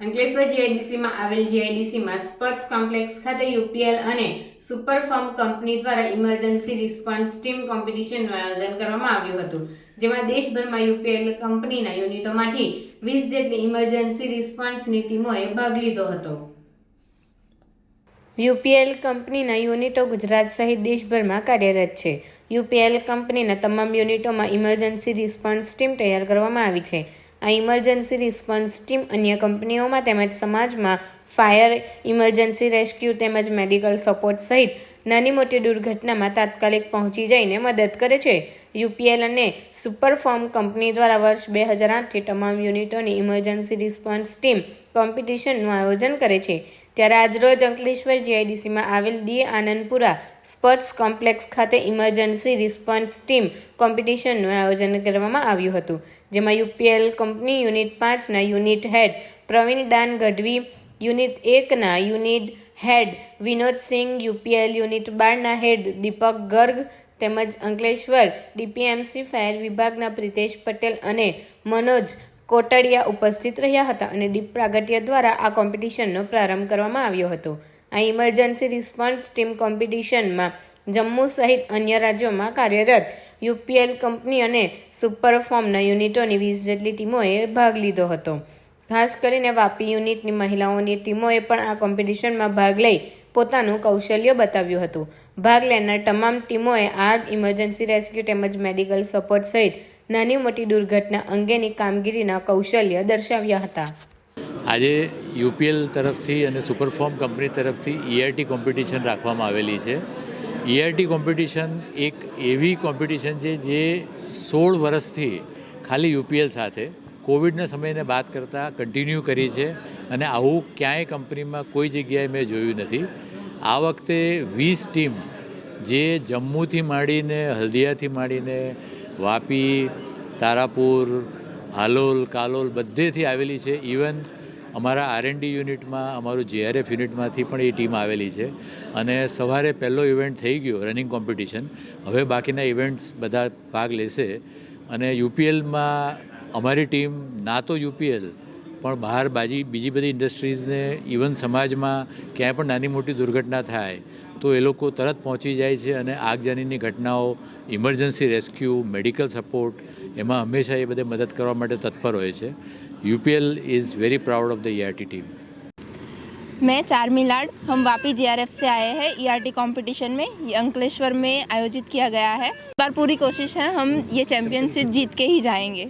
અંકલેશ્વર જીઆઈડીસીમાં આવેલ જીઆઈડીસીમાં સ્પોર્ટ્સ કોમ્પ્લેક્સ ખાતે યુપીએલ અને સુપર ફર્મ કંપની દ્વારા ઇમરજન્સી રિસ્પોન્સ ટીમ કોમ્પિટિશનનું આયોજન કરવામાં આવ્યું હતું, જેમાં દેશભરમાં યુપીએલ કંપનીના યુનિટોમાંથી વીસ જેટલી ઇમરજન્સી રિસ્પોન્સની ટીમોએ ભાગ લીધો હતો. યુપીએલ કંપનીના યુનિટો ગુજરાત સહિત દેશભરમાં કાર્યરત છે. યુપીએલ કંપનીના તમામ યુનિટોમાં ઇમરજન્સી રિસ્પોન્સ ટીમ તૈયાર કરવામાં આવી છે. આ ઇમરજન્સી રિસ્પોન્સ ટીમ અન્ય કંપનીઓમાં તેમજ સમાજમાં ફાયર ઇમરજન્સી રેસ્ક્યુ તેમજ મેડિકલ સપોર્ટ સહિત નાની મોટી દુર્ઘટનામાં તાત્કાલિક પહોંચી જઈને મદદ કરે છે. યુપીએલ અને સુપરફોર્મ કંપની દ્વારા વર્ષ બે હજાર આઠથી તમામ યુનિટોની ઇમરજન્સી રિસ્પોન્સ ટીમ કોમ્પિટિશનનું આયોજન કરે છે. ત્યારે આજરોજ અંકલેશ્વર જીઆઈડીસીમાં આવેલ ડી આનંદપુરા સ્પોર્ટ્સ કોમ્પ્લેક્સ ખાતે ઇમરજન્સી રિસ્પોન્સ ટીમ કોમ્પિટિશનનું આયોજન કરવામાં આવ્યું હતું, જેમાં યુપીએલ કંપની યુનિટ પાંચના unit head Pravin Dan Gadhvi, unit એકના unit head Vinod Singh UPL unit બારના હેડ દીપક ગર્ગ તેમજ અંકલેશ્વર ડીપીએમસી ફાયર વિભાગના પ્રિતેશ પટેલ અને મનોજ કોટડિયા ઉપસ્થિત રહ્યા હતા અને દીપ પ્રાગટ્ય દ્વારા આ કોમ્પિટિશનનો પ્રારંભ કરવામાં આવ્યો હતો. આ ઇમરજન્સી રિસ્પોન્સ ટીમ કોમ્પિટિશનમાં જમ્મુ સહિત અન્ય રાજ્યોમાં કાર્યરત યુપીએલ કંપની અને સુપરફોર્મના યુનિટોની વીસ જેટલી ટીમોએ ભાગ લીધો હતો. ખાસ કરીને વાપી યુનિટની મહિલાઓની ટીમોએ પણ આ કોમ્પિટિશનમાં ભાગ લઈ પોતાનું કૌશલ્ય બતાવ્યું હતું. ભાગ લેનાર તમામ ટીમોએ આગ, ઇમરજન્સી રેસ્ક્યુ તેમજ મેડિકલ સપોર્ટ સહિત નાની મોટી દુર્ઘટના અંગેની કામગીરીના કૌશલ્ય દર્શાવ્યા હતા. આજે યુપીએલ તરફથી અને સુપરફોર્મ કંપની તરફથી ઈઆરટી કોમ્પિટિશન રાખવામાં આવેલી છે. ઈઆરટી કોમ્પિટિશન એક એવી કોમ્પિટિશન છે જે સોળ વર્ષથી ખાલી યુપીએલ સાથે કોવિડના સમયને બાદ કરતાં કન્ટિન્યુ કરી છે અને આવું ક્યાંય કંપનીમાં કોઈ જગ્યાએ મેં જોયું નથી. આ વખતે વીસ ટીમ જે જમ્મુથી માંડીને, હલ્દિયાથી માંડીને, વાપી, તારાપુર, હાલોલ, કાલોલ બધેથી આવેલી છે. ઇવન અમારા આરએનડી યુનિટમાં, અમારું જેઆરએફ યુનિટમાંથી પણ એ ટીમ આવેલી છે. અને સવારે પહેલો ઇવેન્ટ થઈ ગયો રનિંગ કોમ્પિટિશન હવે બાકીના ઇવેન્ટ્સ બધા ભાગ લેશે. અને યુપીએલમાં અમારી ટીમ ના તો યુપીએલ પણ બહાર બાજી બીજી બધી ઇન્ડસ્ટ્રીઝને ઇવન સમાજમાં ક્યાંય પણ નાની મોટી દુર્ઘટના થાય તો એ લોકો તરત પહોંચી જાય છે અને આગજાનીની ઘટનાઓ ઇમરજન્સી રેસ્ક્યુ મેડિકલ સપોર્ટ એમાં હંમેશા એ બધે મદદ કરવા માટે તત્પર હોય છે UPL is very proud of the ERT team मैं चारमी लाड हम वापी जीआरएफ से आए हैं ईआरटी कंपटीशन में ये अंकलेश्वर में आयोजित किया गया है इस बार पूरी कोशिश है हम ये चैम्पियनशिप जीत के ही जाएंगे